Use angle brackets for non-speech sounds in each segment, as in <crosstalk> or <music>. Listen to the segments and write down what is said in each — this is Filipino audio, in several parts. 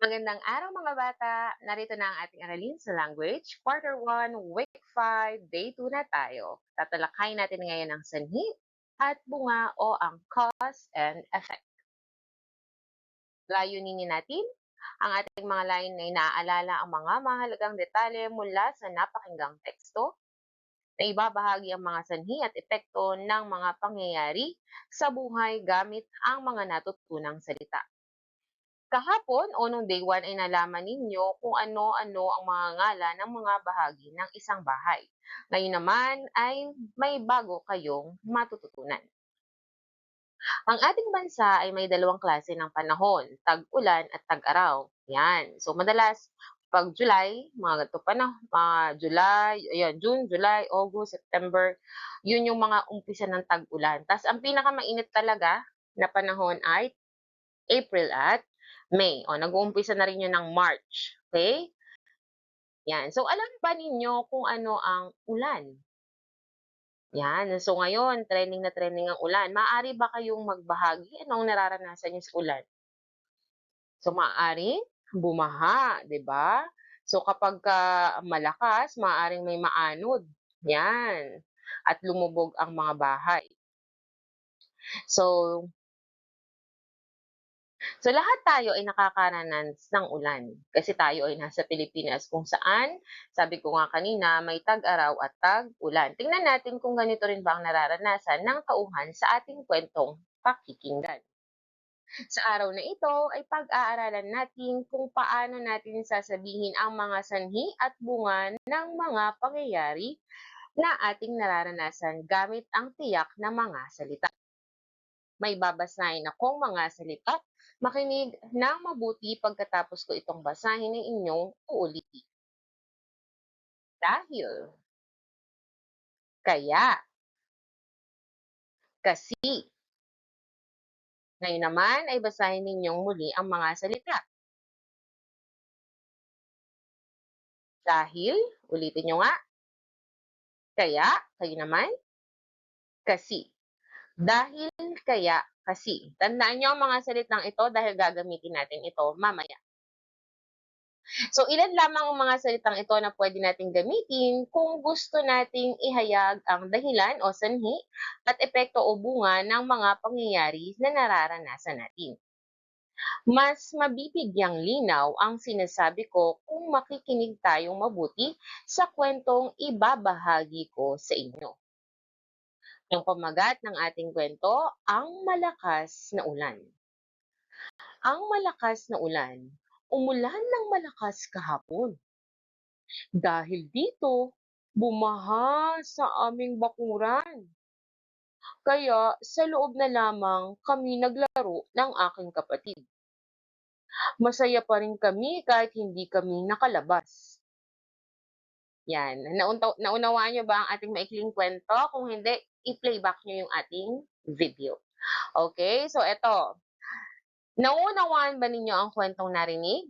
Magandang araw mga bata! Narito na ang ating aralin sa language, quarter 1, week 5, day 2 na tayo. Tatalakayin natin ngayon ang sanhi at bunga o ang cause and effect. Layunin natin ang ating mga layin na inaalala ang mga mahalagang detalye mula sa napakinggang teksto na ibabahagi ang mga sanhi at epekto ng mga pangyayari sa buhay gamit ang mga natutunang salita. Kahapon o nung day 1 ay nalaman ninyo kung ano-ano ang mga ngalan ng mga bahagi ng isang bahay. Ngayon naman ay may bago kayong matututunan. Ang ating bansa ay may dalawang klase ng panahon, tag-ulan at tag-araw. Yan. So madalas pag July, mga ganito pa na, uh, July, ayan, June, July, August, September, yun yung mga umpisa ng tag-ulan. Tapos ang pinakamainit talaga na panahon ay April at May. O, nag-uumpisa na rin yun ng March. Okay? Yan. So, alam ba ninyo kung ano ang ulan? Yan. So, ngayon, trending na trending ang ulan. Maaari ba kayong magbahagi? Anong nararanasan niyo sa ulan? So, maaari bumaha, di ba? So, kapag ka malakas, maaaring may maanod. Yan. At lumubog ang mga bahay. So, So lahat tayo ay nakakaranas ng ulan kasi tayo ay nasa Pilipinas kung saan, sabi ko nga kanina, may tag-araw at tag-ulan. Tingnan natin kung ganito rin ba ang nararanasan ng tauhan sa ating kwentong pakikinggan. Sa araw na ito ay pag-aaralan natin kung paano natin sasabihin ang mga sanhi at bunga ng mga pangyayari na ating nararanasan gamit ang tiyak na mga salita. May babasahin akong mga salita Makinig ng mabuti pagkatapos ko itong basahin ng inyong uulitin. Dahil, kaya, kasi. Ngayon naman ay basahin ninyong muli ang mga salita. Dahil, ulitin nyo nga. Kaya, kayo naman. Kasi. Dahil, kaya, kasi. Tandaan nyo ang mga salitang ito dahil gagamitin natin ito mamaya. So, ilan lamang ang mga salitang ito na pwede natin gamitin kung gusto nating ihayag ang dahilan o sanhi at epekto o bunga ng mga pangyayari na nararanasan natin. Mas mabibigyang linaw ang sinasabi ko kung makikinig tayong mabuti sa kwentong ibabahagi ko sa inyo. Ang pamagat ng ating kwento, ang malakas na ulan. Ang malakas na ulan, umulan ng malakas kahapon. Dahil dito, bumaha sa aming bakuran. Kaya sa loob na lamang kami naglaro ng aking kapatid. Masaya pa rin kami kahit hindi kami nakalabas. Yan. Naunta, naunawaan nyo ba ang ating maikling kwento? Kung hindi, i-playback nyo yung ating video. Okay? So, eto. Naunawaan ba ninyo ang kwentong narinig?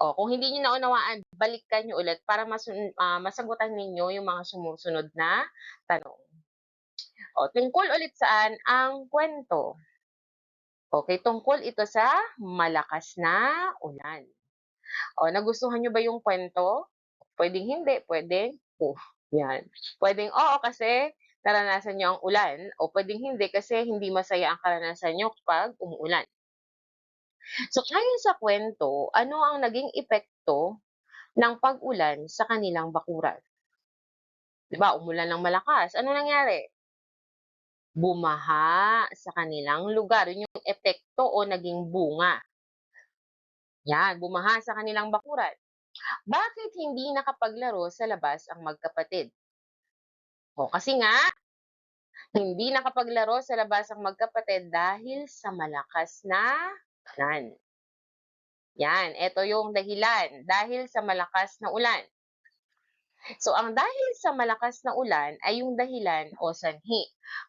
O, kung hindi nyo naunawaan, balikan nyo ulit para mas, uh, masagutan ninyo yung mga sumusunod na tanong. O, tungkol ulit saan ang kwento? Okay, tungkol ito sa malakas na ulan. O, nagustuhan nyo ba yung kwento? Pwedeng hindi, pwedeng oh, yan. Pwedeng oo kasi naranasan nyo ang ulan o pwedeng hindi kasi hindi masaya ang karanasan nyo pag umuulan. So, ayon sa kwento, ano ang naging epekto ng pag-ulan sa kanilang bakuran? Diba, umulan ng malakas. Ano nangyari? Bumaha sa kanilang lugar. Yun yung epekto o naging bunga. Yan, bumaha sa kanilang bakuran. Bakit hindi nakapaglaro sa labas ang magkapatid? O, kasi nga, hindi nakapaglaro sa labas ang magkapatid dahil sa malakas na ulan. Yan, ito yung dahilan. Dahil sa malakas na ulan. So, ang dahil sa malakas na ulan ay yung dahilan o sanhi.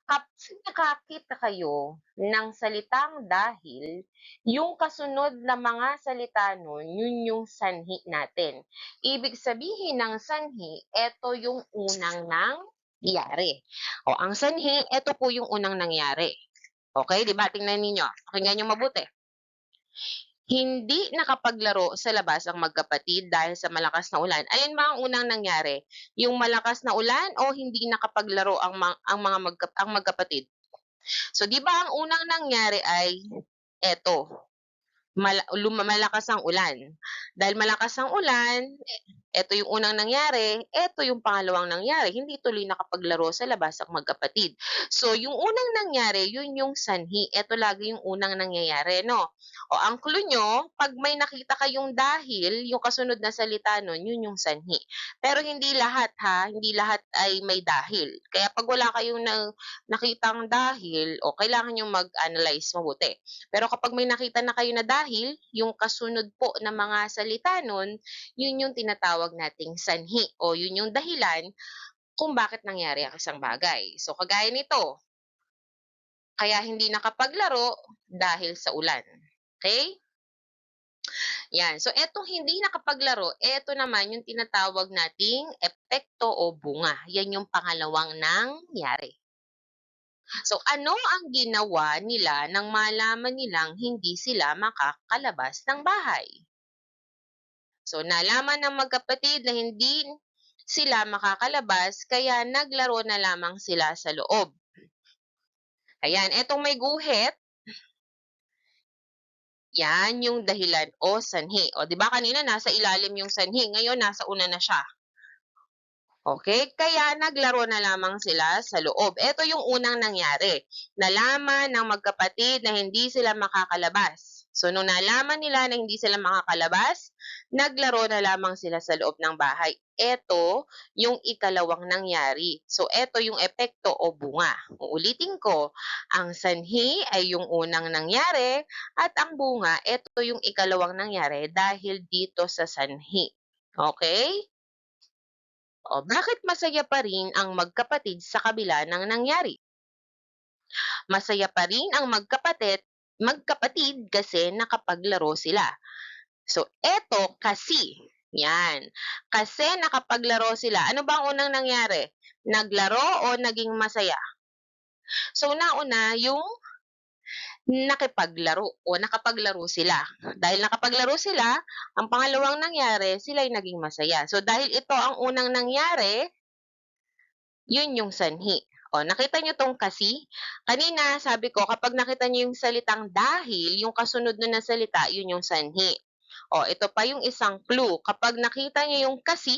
Kapag nakakita kayo ng salitang dahil, yung kasunod na mga salita nun, yun yung sanhi natin. Ibig sabihin ng sanhi, ito yung unang nangyari. O, ang sanhi, ito po yung unang nangyari. Okay, di ba? Tingnan ninyo. Pakinggan nyo mabuti. Hindi nakapaglaro sa labas ang magkapatid dahil sa malakas na ulan. Alin ba ang unang nangyari? Yung malakas na ulan o hindi nakapaglaro ang, ma- ang mga magka, ang magkapatid? So, di ba ang unang nangyari ay eto, luma- malakas ang ulan. Dahil malakas ang ulan, eto yung unang nangyari, eto yung pangalawang nangyari. Hindi tuloy nakapaglaro sa labas ang magkapatid. So, yung unang nangyari, yun yung sanhi. Eto lagi yung unang nangyayari, no? O, ang clue nyo, pag may nakita kayong dahil, yung kasunod na salita nun, yun yung sanhi. Pero hindi lahat, ha? Hindi lahat ay may dahil. Kaya pag wala kayong na, nakitang dahil, o kailangan yung mag-analyze mabuti. Pero kapag may nakita na kayo na dahil, yung kasunod po ng mga salita nun, yun yung tinatawag nating sanhi o yun yung dahilan kung bakit nangyari ang isang bagay. So, kagaya nito, kaya hindi nakapaglaro dahil sa ulan. Okay? Yan. So, etong hindi nakapaglaro, eto naman yung tinatawag nating epekto o bunga. Yan yung pangalawang nangyari. So, ano ang ginawa nila nang malaman nilang hindi sila makakalabas ng bahay? So, nalaman ng magkapatid na hindi sila makakalabas, kaya naglaro na lamang sila sa loob. Ayan, etong may guhit, yan yung dahilan o sanhi. O, di ba kanina nasa ilalim yung sanhi, ngayon nasa una na siya. Okay? Kaya naglaro na lamang sila sa loob. Ito yung unang nangyari. Nalaman ng magkapatid na hindi sila makakalabas. So, nung nalaman nila na hindi sila makakalabas, naglaro na lamang sila sa loob ng bahay. Ito yung ikalawang nangyari. So, ito yung epekto o bunga. Uulitin ko, ang sanhi ay yung unang nangyari at ang bunga, ito yung ikalawang nangyari dahil dito sa sanhi. Okay? O, bakit masaya pa rin ang magkapatid sa kabila ng nangyari? Masaya pa rin ang magkapatid, magkapatid kasi nakapaglaro sila. So, eto kasi, yan, kasi nakapaglaro sila. Ano ba ang unang nangyari? Naglaro o naging masaya? So, nauna yung nakipaglaro o nakapaglaro sila. Dahil nakapaglaro sila, ang pangalawang nangyari, sila ay naging masaya. So, dahil ito ang unang nangyari, yun yung sanhi. O, nakita nyo tong kasi? Kanina, sabi ko, kapag nakita nyo yung salitang dahil, yung kasunod nun na salita, yun yung sanhi. O, ito pa yung isang clue. Kapag nakita nyo yung kasi,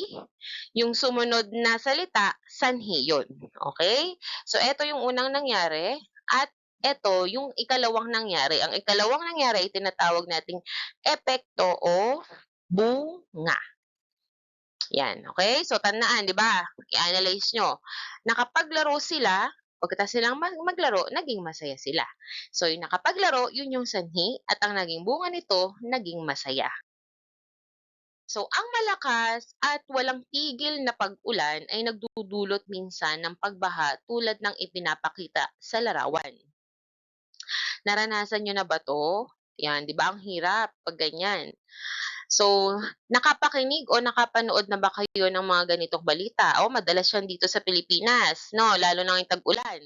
yung sumunod na salita, sanhi yun. Okay? So, ito yung unang nangyari. At ito yung ikalawang nangyari. Ang ikalawang nangyari ay tinatawag nating epekto o bunga. Yan, okay? So, tandaan, di ba? I-analyze nyo. Nakapaglaro sila, pagkatapos silang mag maglaro, naging masaya sila. So, yung nakapaglaro, yun yung sanhi, at ang naging bunga nito, naging masaya. So, ang malakas at walang tigil na pag-ulan ay nagdudulot minsan ng pagbaha tulad ng ipinapakita sa larawan. Naranasan nyo na ba to? Yan, di ba? Ang hirap pag ganyan. So, nakapakinig o nakapanood na ba kayo ng mga ganitong balita? O, madalas yan dito sa Pilipinas, no? Lalo na ngayong tag-ulan.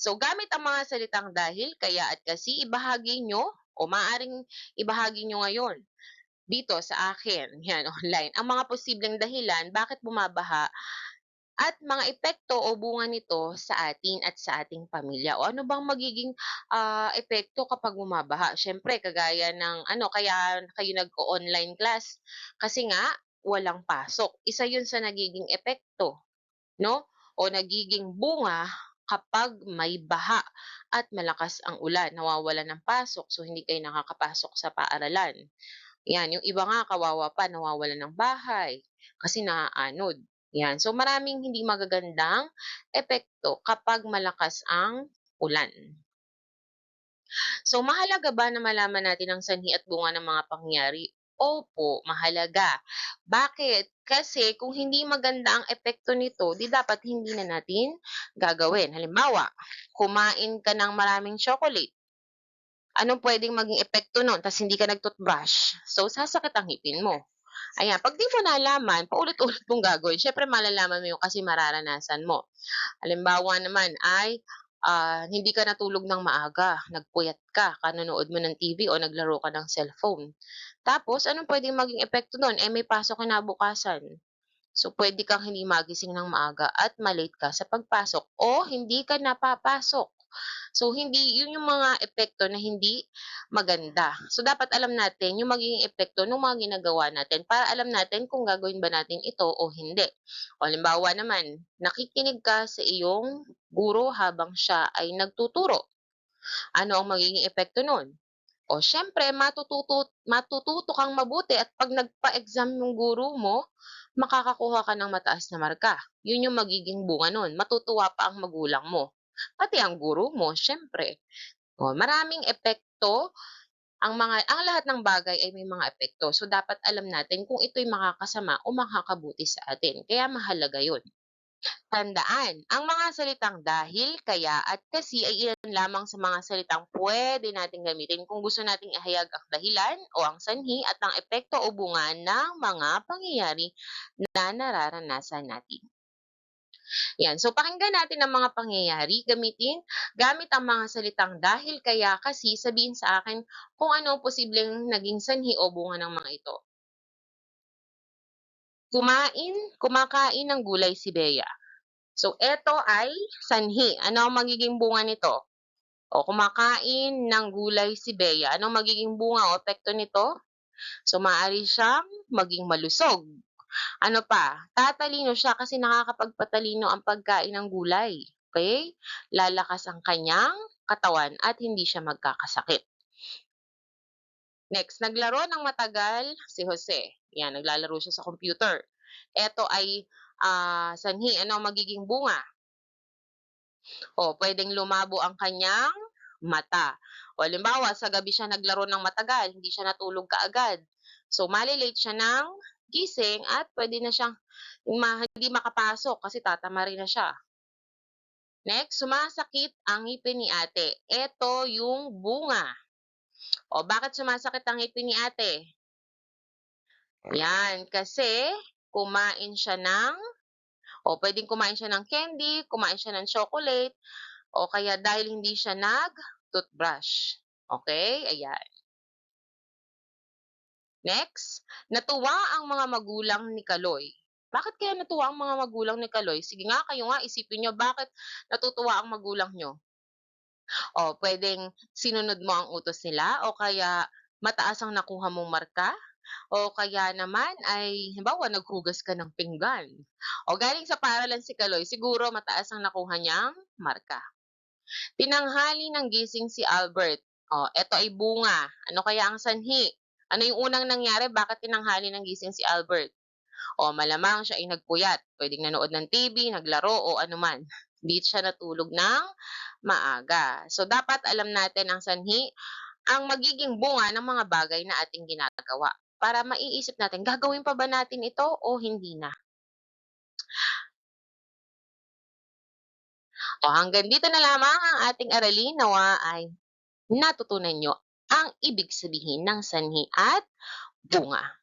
So, gamit ang mga salitang dahil, kaya at kasi, ibahagi nyo o maaring ibahagi nyo ngayon dito sa akin, yan, <laughs> online, ang mga posibleng dahilan bakit bumabaha at mga epekto o bunga nito sa atin at sa ating pamilya. O ano bang magiging ah, epekto kapag bumabaha? Siyempre, kagaya ng ano, kaya kayo nag-online class kasi nga walang pasok. Isa 'yun sa nagiging epekto, no? O nagiging bunga kapag may baha at malakas ang ulan, nawawalan ng pasok, so hindi kayo nakakapasok sa paaralan. Yan, yung iba nga kawawa pa, nawawalan ng bahay kasi naaanod. Yan. So, maraming hindi magagandang epekto kapag malakas ang ulan. So, mahalaga ba na malaman natin ang sanhi at bunga ng mga pangyari? Opo, mahalaga. Bakit? Kasi kung hindi maganda ang epekto nito, di dapat hindi na natin gagawin. Halimbawa, kumain ka ng maraming chocolate. Anong pwedeng maging epekto nun? Tapos hindi ka nag-toothbrush. So, sasakit ang ngipin mo. Ayan, pag di mo nalaman, paulit-ulit mong gagawin, syempre malalaman mo yun kasi mararanasan mo. Halimbawa naman ay ah, hindi ka natulog ng maaga, nagpuyat ka, kanonood mo ng TV o naglaro ka ng cellphone. Tapos anong puwedeng maging epekto nun, eh, may pasok kinabukasan. So, puwede kang hindi magising ng maaga at ma-late ka sa pagpasok o hindi ka napapasok. So, hindi yun yung mga epekto na hindi maganda. So, dapat alam natin yung magiging epekto nung mga ginagawa natin para alam natin kung gagawin ba natin ito o hindi. O halimbawa naman, nakikinig ka sa iyong guro habang siya ay nagtuturo. Ano ang magiging epekto nun? O siyempre matututo matututo kang mabuti at 'pag nagpa-exam yung guro mo, makakakuha ka ng mataas na marka. Yun yung magiging bunga nun, matutuwa pa ang magulang mo, pati ang guro mo siyempre. O maraming epekto ang mga ang lahat ng bagay ay may mga epekto. So, dapat alam natin kung ito'y makakasama o makakabuti sa atin, kaya mahalaga yun. Tandaan, ang mga salitang dahil, kaya, at kasi ay ilan lamang sa mga salitang puwede nating gamitin kung gusto nating ihayag ang dahilan o ang sanhi at ang epekto o bunga ng mga pangyayari na nararanasan natin. Yan, so pakinggan natin ang mga pangyayari, gamitin gamit ang mga salitang dahil, kaya, kasi, sabihin sa akin kung ano posibleng naging sanhi o bunga ng mga ito. Kumain kumakain ng gulay si Bea. So, eto ay sanhi. Ano ang magiging bunga nito? O kumakain ng gulay si Bea. Ano ang magiging bunga o epekto nito? So, maaari siyang maging malusog. Ano pa? Tatalino siya kasi nakakapagpatalino ang pagkain ng gulay. Okay? Lalakas ang kanyang katawan at hindi siya magkakasakit. Next, naglaro ng matagal si Jose. Yan, naglalaro siya sa computer. Eto ay ah, sanhi. Ano ang magiging bunga? O, pwedeng lumabo ang kanyang mata. O, halimbawa, sa gabi siya naglaro ng matagal, hindi siya natulog kaagad. So, malilate siya ng gising at pwede na siyang hindi makapasok kasi tatama rin na siya. Next, sumasakit ang ngipin ni ate. Ito yung bunga. O, bakit sumasakit ang ngipin ni ate? Yan, kasi kumain siya ng, o pwedeng kumain siya ng candy, kumain siya ng chocolate, o kaya dahil hindi siya nag-toothbrush. Okay? Ayan. Next, natuwa ang mga magulang ni Kaloy. Bakit kaya natuwa ang mga magulang ni Kaloy? Sige nga, kayo nga, isipin nyo, bakit natutuwa ang magulang nyo? O, pwedeng sinunod mo ang utos nila, o kaya mataas ang nakuha mong marka, o kaya naman ay, halimbawa, naghugas ka ng pinggan. O galing sa paralan si Kaloy, siguro mataas ang nakuha niyang marka. Tinanghali ng gising si Albert. O, eto ay bunga. Ano kaya ang sanhi? Ano yung unang nangyari? Bakit tinanghali ng gising si Albert? O, malamang siya ay nagpuyat. Pwedeng nanood ng TV, naglaro, o anuman. <laughs> Hindi siya natulog ng maaga. So, dapat alam natin ang sanhi, ang magiging bunga ng mga bagay na ating ginagawa para maiisip natin, gagawin pa ba natin ito o hindi na? O hanggang dito na lamang ang ating aralin. Nawa ay natutunan nyo ang ibig sabihin ng sanhi at bunga.